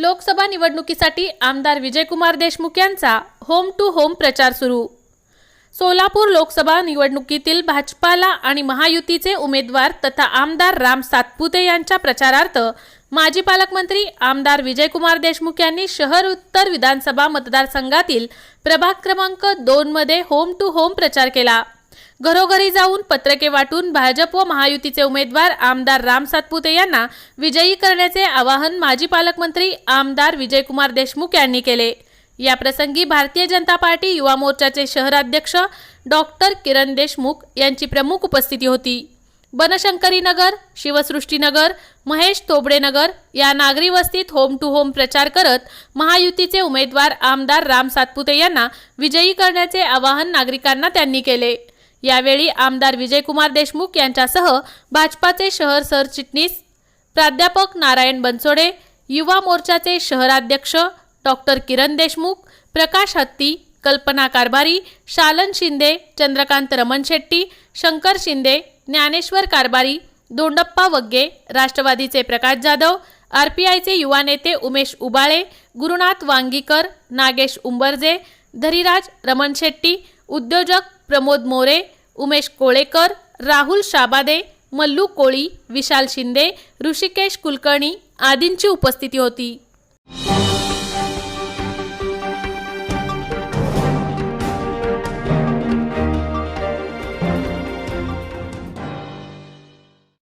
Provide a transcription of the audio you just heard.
लोकसभा निवडणुकीसाठी आमदार विजयकुमार देशमुख यांचा होम टू होम प्रचार सुरू. सोलापूर लोकसभा निवडणुकीतील भाजपाला आणि महायुतीचे उमेदवार तथा आमदार राम सातपुते यांच्या प्रचारार्थ माजी पालकमंत्री आमदार विजयकुमार देशमुख यांनी शहर उत्तर विधानसभा मतदारसंघातील प्रभाग क्रमांक दोनमध्ये होम टू होम प्रचार केला. घरोघरी जाऊन पत्रके वाटून भाजप व महायुतीचे उमेदवार आमदार राम सातपुते यांना विजयी करण्याचे आवाहन माजी पालकमंत्री आमदार विजयकुमार देशमुख यांनी केले. या प्रसंगी भारतीय जनता पार्टी युवा मोर्चाचे शहराध्यक्ष डॉक्टर किरण देशमुख यांची प्रमुख उपस्थिती होती. बनशंकरी नगर शिवसृष्टीनगर महेश तोबडेनगर या नागरी वस्तीत होम टू होम प्रचार करत महायुतीचे उमेदवार आमदार राम सातपुते यांना विजयी करण्याचे आवाहन नागरिकांना त्यांनी केले. यावेळी आमदार विजयकुमार देशमुख यांच्यासह भाजपाचे शहर सरचिटणीस प्राध्यापक नारायण बनसोडे युवा मोर्चाचे शहराध्यक्ष डॉक्टर किरण देशमुख प्रकाश हत्ती कल्पना कारभारी शालन शिंदे चंद्रकांत रमण शेट्टी शंकर शिंदे ज्ञानेश्वर कारभारी दोंडप्पा वग्गे राष्ट्रवादीचे प्रकाश जाधव आर पी आयचे युवा नेते उमेश उबाळे गुरुनाथ वांगीकर नागेश उंबरजे धरीराज रमण शेट्टी उद्योजक प्रमोद मोरे उमेश कोळेकर राहुल शाबादे मल्लू कोळी विशाल शिंदे ऋषिकेश कुलकर्णी आदींची उपस्थिती होती.